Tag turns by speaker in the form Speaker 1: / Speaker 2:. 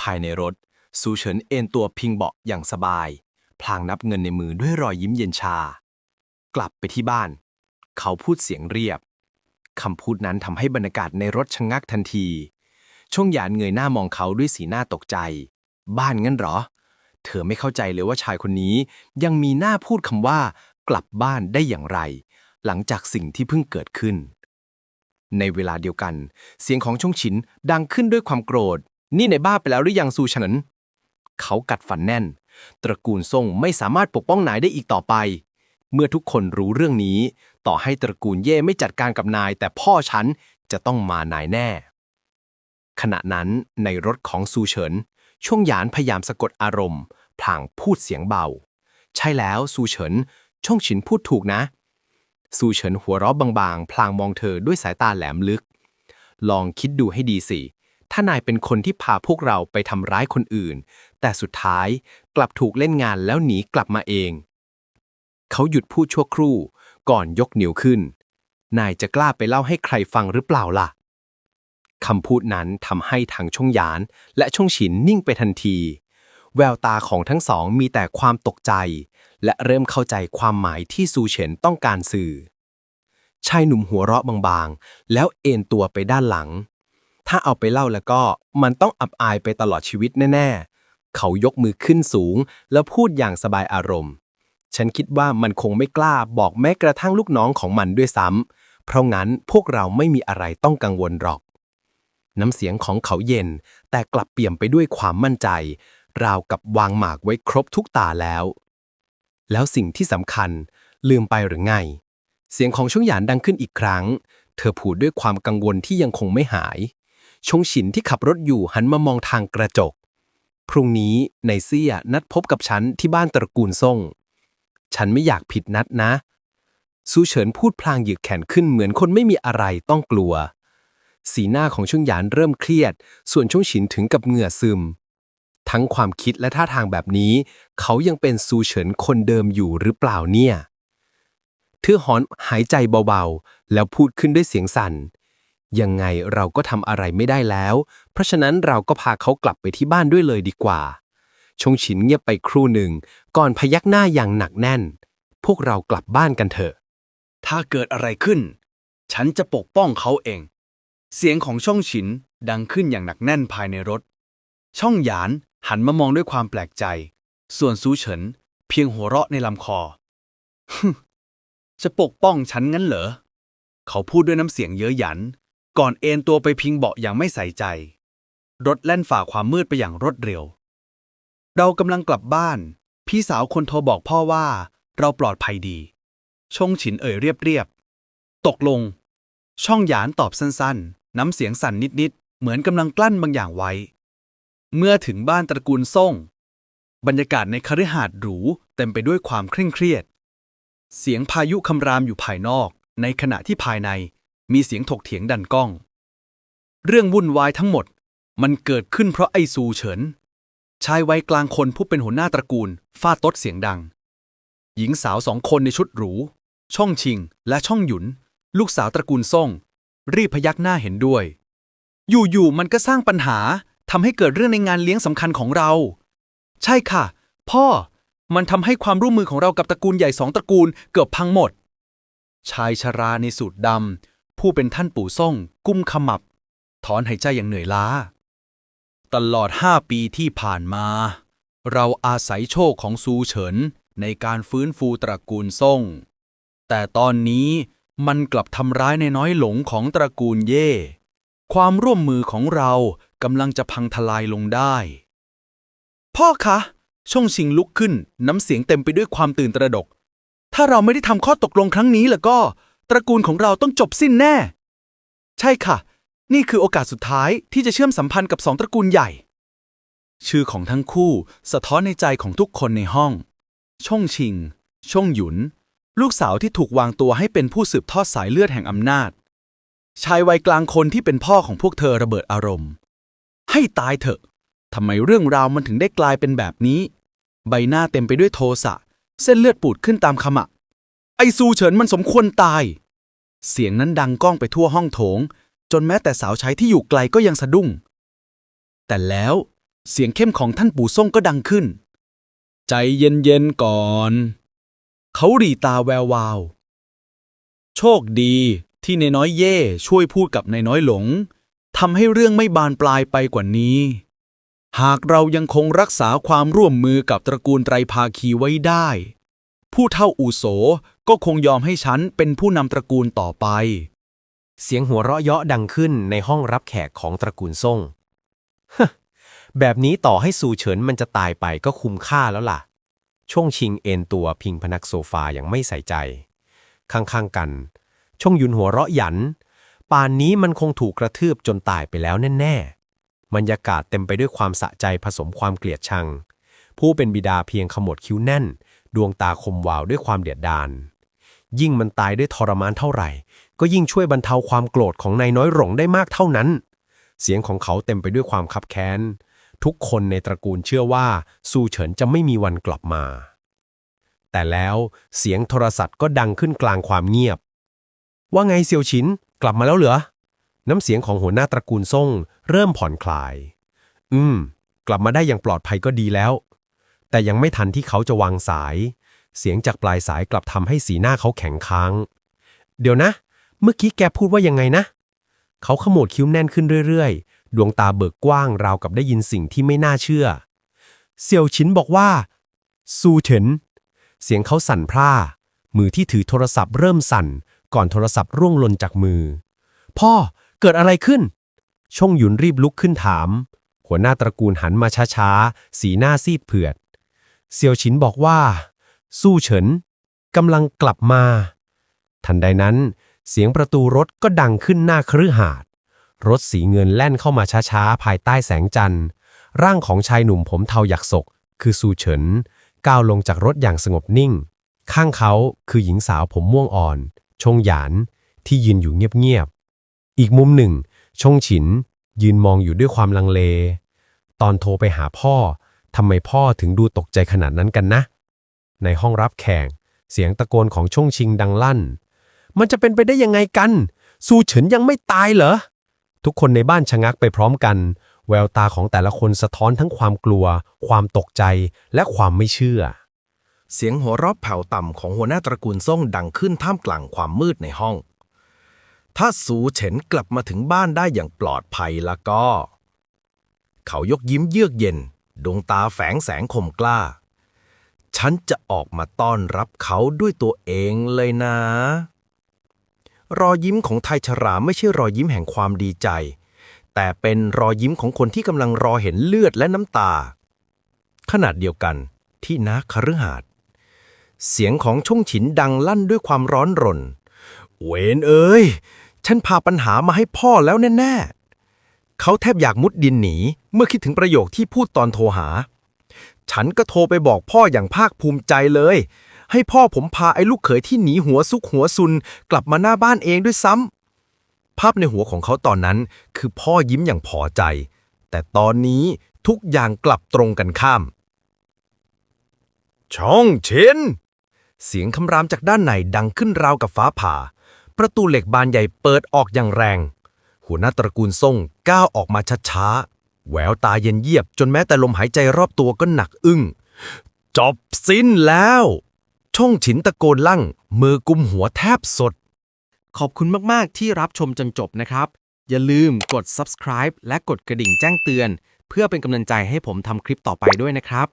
Speaker 1: ภายในรถ ซูเฉินเอนตัวพิงเบาะอย่างสบาย พลางนับเงินในมือด้วยรอยยิ้มเย็นชา กลับไปที่บ้าน เขาพูดเสียงเรียบคำพูดนั้นทำให้บรรยากาศในรถชะงักทันที ช่วงหยานเงยหน้ามองเขาด้วยสีหน้าตกใจ บ้านงั้นหรอ เธอไม่เข้าใจเลยว่าชายคนนี้ยังมีหน้าพูดคำว่า กลับบ้านได้อย่างไร หลังจากสิ่งที่เพิ่งเกิดขึ้นในเวลาเดียวกัน เสียงของชงฉินดังขึ้นด้วยความโกรธ นี่ในบ้าไปแล้วหรือยังซูเฉินเขากัดฟันแน่น ตระกูลซ่งไม่สามารถปกป้องนายได้อีกต่อไป เมื่อทุกคนรู้เรื่องนี้ ต่อให้ตระกูลเย่ไม่จัดการกับนาย แต่พ่อฉันจะต้องมานายแน่ ขณะนั้นในรถของซูเฉิน ช่วงหยานพยายามสะกดอารมณ์พลางพูดเสียงเบา ใช่แล้วซูเฉินช่องฉินพูดถูกนะ ซูเฉินหัวเราะบางๆ พลางมองเธอด้วยสายตาแหลมลึก ลองคิดดูให้ดีสิ ถ้านายเป็นคนที่พาพวกเราไปทำร้ายคนอื่น แต่สุดท้ายกลับถูกเล่นงานแล้วหนีกลับมาเอง เขาหยุดพูดชั่วครู่ ก่อนยกนิ้วขึ้น นายจะกล้าไปเล่าให้ใครฟังหรือเปล่าล่ะคำพูดนั้นทำให้ทั้งช่องหยาน และช่องฉินนิ่งไปทันที แววตาของทั้งสองมีแต่ความตกใจ และเริ่มเข้าใจความหมายที่ซูเฉินต้องการสื่อชายหนุ่มหัวเราะบางๆ แล้วเอนตัวไปด้านหลัง ถ้าเอาไปเล่าแล้วก็ มันต้องอับอายไปตลอดชีวิตแน่ ๆ เขายกมือขึ้นสูง แล้วพูดอย่างสบายอารมณ์ ฉันคิดว่ามันคงไม่กล้าบอกแม้กระทั่งลูกน้องของมันด้วยซ้ำ เพราะงั้นพวกเราไม่มีอะไรต้องกังวลหรอก น้ำเสียงของเขาเย็น แต่กลับเปี่ยมไปด้วยความมั่นใจ ราวกับวางหมากไว้ครบทุกตาแล้ว แล้วสิ่งที่สำคัญ ลืมไปหรือไง เสียงของช่วงหยานดังขึ้นอีกครั้ง เธอพูดด้วยความกังวลที่ยังคงไม่หาย ชงฉินที่ขับรถอยู่หันมามองทางกระจก พรุ่งนี้ในเซี่ยนัดพบกับฉันที่บ้านตระกูลซ่ง ฉันไม่อยากผิดนัดนะ ซูเฉินพูดพลางหยืดแขนขึ้นเหมือนคนไม่มีอะไรต้องกลัว สีหน้าของชงหยานเริ่มเครียด ส่วนชงฉินถึงกับเหงื่อซึม ทั้งความคิดและท่าทางแบบนี้ เขายังเป็นซูเฉินคนเดิมอยู่หรือเปล่าเนี่ยเธอหอนหายใจเบาๆ แล้วพูดขึ้นด้วยเสียงสั่น ยังไงเราก็ทำอะไรไม่ได้แล้ว เพราะฉะนั้นเราก็พาเขากลับไปที่บ้านด้วยเลยดีกว่า ชงฉินเงียบไปครู่หนึ่ง ก่อนพยักหน้าอย่างหนักแน่น พวกเรากลับบ้านกันเถอะ
Speaker 2: ถ้าเกิดอะไรขึ้น ฉันจะปกป้องเขาเอง เสียงของช่องฉินดังขึ้นอย่างหนักแน่นภายในรถ ช่องหยานหันมามองด้วยความแปลกใจ ส่วนซูเฉินเพียงหัวเราะในลำคอ จะปกป้องฉันงั้นเหรอ เขาพูดด้วยน้ำเสียงเย้ยหยัน ก่อนเอนตัวไปพิงเบาะอย่างไม่ใส่ใจ รถแล่นฝ่าความมืดไปอย่างรวดเร็ว เรากำลังกลับบ้าน พี่สาวคนโทรบอกพ่อว่า เราปลอดภัยดี ชงฉินเอ่ยเรียบๆ ตกลง ช่องหยานตอบสั้นๆ น้ำเสียงสั่นนิดๆ เหมือนกำลังกลั้นบางอย่างไว้ เมื่อถึงบ้านตระกูลซ่ง บรรยากาศในคฤหาสน์หรูเต็มไปด้วยความเคร่งเครียด เสียงพายุคำรามอยู่ภายนอก ในขณะที่ภายใน มีเสียงถกเถียงดันก้อง เรื่องวุ่นวายทั้งหมด มันเกิดขึ้นเพราะไอ้ซูเฉิน ชายวัยกลางคนผู้เป็นหัวหน้าตระกูลฟาดโต๊ดเสียงดัง หญิงสาวสองคนในชุดหรู ช่องชิง และช่องหยุน ลูกสาวตระกูลซ่ง รีบพยักหน้าเห็นด้วย อยู่ๆมันก็สร้างปัญหาทำให้เกิดเรื่องในงานเลี้ยงสำคัญของเรา ใช่ค่ะ พ่อมันทำให้ความร่วมมือของเรากับตระกูลใหญ่สองตระกูลเกือบพังหมด ชายชราในสูทดำ ผู้เป็นท่านปู่ซ่ง กุ้มขมับ ถอนหายใจอย่างเหนื่อยล้า ตลอดห้าปีที่ผ่านมา เราอาศัยโชคของซูเฉินในการฟื้นฟูตระกูลซ่ง แต่ตอนนี้มันกลับทำร้ายในน้อยหลงของตระกูลเย่ ความร่วมมือของเรากำลังจะพังทลายลงได้ พ่อคะช่องชิงลุกขึ้นน้ำเสียงเต็มไปด้วยความตื่นตระดก ถ้าเราไม่ได้ทำข้อตกลงครั้งนี้แล้วก็ ตระกูลของเราต้องจบสิ้นแน่ ใช่ค่ะ นี่คือโอกาสสุดท้ายที่จะเชื่อมสัมพันธ์กับสองตระกูลใหญ่ ชื่อของทั้งคู่สะท้อนในใจของทุกคนในห้อง ช่องชิง ช่องหยุน ลูกสาวที่ถูกวางตัวให้เป็นผู้สืบทอดสายเลือดแห่งอำนาจ ชายวัยกลางคนที่เป็นพ่อของพวกเธอระเบิดอารมณ์ ให้ตายเถอะทำไมเรื่องราวมันถึงได้กลายเป็นแบบนี้ ใบหน้าเต็มไปด้วยโทสะ เส้นเลือดปูดขึ้นตามขมะ ไอซูเฉินมันสมควรตาย เสียงนั้นดังก้องไปทั่วห้องโถง จนแม้แต่สาวใช้ที่อยู่ไกลก็ยังสะดุ้ง แต่แล้วเสียงเข้มของท่านปู่ส่งก็ดังขึ้น ใจเย็นๆก่อน เขาหรีตาแวววาว โชคดีที่นายน้อยเย่ช่วยพูดกับนายน้อยหลงทำให้เรื่องไม่บานปลายไปกว่านี้ หากเรายังคงรักษาความร่วมมือกับตระกูลไตรภาคีไว้ได้ ผู้เท่าอูโส ก็คงยอมให้ฉันเป็นผู้นำตระกูลต่อไป
Speaker 1: เสียงหัวเราะเยาะดังขึ้นในห้องรับแขกของตระกูลซ่งฮแบบนี้ต่อให้ซูเฉินมันจะตายไปก็คุ้มค่าแล้วล่ะ ช่วงชิงเอนตัวพิงพนักโซฟาอย่างไม่ใส่ใจ ข้างๆกัน ช่วงยุนหัวเราะหยัน ป่านนี้มันคงถูกกระทืบจนตายไปแล้วแน่ๆบรรยากาศเต็มไปด้วยความสะใจผสมความเกลียดชัง ผู้เป็นบิดาเพียงขมวดคิ้วแน่น ดวงตาคมวาวด้วยความเดียดดาน ยิ่งมันตายด้วยทรมานเท่าไหร่ ก็ยิ่งช่วยบรรเทาความโกรธของนายน้อยหลงได้มากเท่านั้น เสียงของเขาเต็มไปด้วยความคับแค้น ทุกคนในตระกูลเชื่อว่าซูเฉินจะไม่มีวันกลับมา แต่แล้วเสียงโทรศัพท์ก็ดังขึ้นกลางความเงียบ ว่าไงเซียวชินกลับมาแล้วเหรอ น้ำเสียงของหัวหน้าตระกูลซ่งเริ่มผ่อนคลาย อืม กลับมาได้อย่างปลอดภัยก็ดีแล้ว แต่ยังไม่ทันที่เขาจะวางสาย เสียงจากปลายสายกลับทำให้สีหน้าเขาแข็งค้าง เดี๋ยวนะ เมื่อกี้แกพูดว่ายังไงนะ เขาขมวดคิ้วแน่นขึ้นเรื่อยๆ ดวงตาเบิกกว้างราวกับได้ยินสิ่งที่ไม่น่าเชื่อ เซียวชินบอกว่า ซูเฉิน เสียงเขาสั่นพร่า มือที่ถือโทรศัพท์เริ่มสั่น ก่อนโทรศัพท์ร่วงหล่นจากมือ พ่อ เกิดอะไรขึ้น ชงหยุนรีบลุกขึ้นถาม หัวหน้าตระกูลหันมาช้าๆ สีหน้าซีดเผือด เซียวชินบอกว่า สู้เฉินกำลังกลับมา ทันใดนั้น เสียงประตูรถก็ดังขึ้นหน้าคฤหาสน์รถสีเงินแล่นเข้ามาช้าๆ ภายใต้แสงจันทร์ ร่างของชายหนุ่มผมเทาหยักศก คือซูเฉิน ก้าวลงจากรถอย่างสงบนิ่ง ข้างเขาคือหญิงสาวผมม่วงอ่อน ชงหยาน ที่ยืนอยู่เงียบๆ อีกมุมหนึ่ง ชงฉิน ยืนมองอยู่ด้วยความลังเล ตอนโทรไปหาพ่อทำไมพ่อถึงดูตกใจขนาดนั้นกันนะ ในห้องรับแขกเสียงตะโกนของช่งชิงดังลั่น มันจะเป็นไปได้ยังไงกัน ซูเฉินยังไม่ตายเหรอ ทุกคนในบ้านชะงักไปพร้อมกัน แววตาของแต่ละคนสะท้อนทั้งความกลัว ความตกใจ และความไม่เชื่อ
Speaker 3: เสียงหัวเราะแผ่วต่ำของหัวหน้าตระกูลซ่งดังขึ้นท่ามกลางความมืดในห้อง ถ้าสูเฉินกลับมาถึงบ้านได้อย่างปลอดภัยแล้วก็ เขายกยิ้มเยือกเย็น ดวงตาแฝงแสงคมกล้า ฉันจะออกมาต้อนรับเขาด้วยตัวเองเลยนะ รอยยิ้มของไทยชราไม่ใช่รอยยิ้มแห่งความดีใจ แต่เป็นรอยยิ้มของคนที่กำลังรอเห็นเลือดและน้ำตา ขนาดเดียวกันที่นาคฤหาสน์เสียงของช่งฉินดังลั่นด้วยความร้อนรน เวนเอ้ย ฉันพาปัญหามาให้พ่อแล้วแน่ ๆ เขาแทบอยากมุดดินหนี เมื่อคิดถึงประโยคที่พูดตอนโทรหา ฉันก็โทรไปบอกพ่ออย่างภาคภูมิใจเลย ให้พ่อผมพาไอ้ลูกเขยที่หนีหัวซุกหัวซุน กลับมาหน้าบ้านเองด้วยซ้ำภาพในหัวของเขาตอนนั้นคือพ่อยิ้มอย่างพอใจ แต่ตอนนี้ทุกอย่างกลับตรงกันข้าม ช่องเชนเสียงคำรามจากด้านในดังขึ้นราวกับฟ้าผ่า ประตูเหล็กบานใหญ่เปิดออกอย่างแรง หัวหน้าตระกูลซ่งก้าวออกมาช้าๆ แววตาเย็นเยียบจนแม้แต่ลมหายใจรอบตัวก็หนักอึ้ง จบสิ้นแล้ว ช่องฉินตะโกนลั่ง มือกุมหัวแทบสด
Speaker 4: ขอบคุณมากๆที่รับชมจนจบนะครับ อย่าลืมกด subscribe และกดกระดิ่งแจ้งเตือน เพื่อเป็นกำลังใจให้ผมทำคลิปต่อไปด้วยนะครับ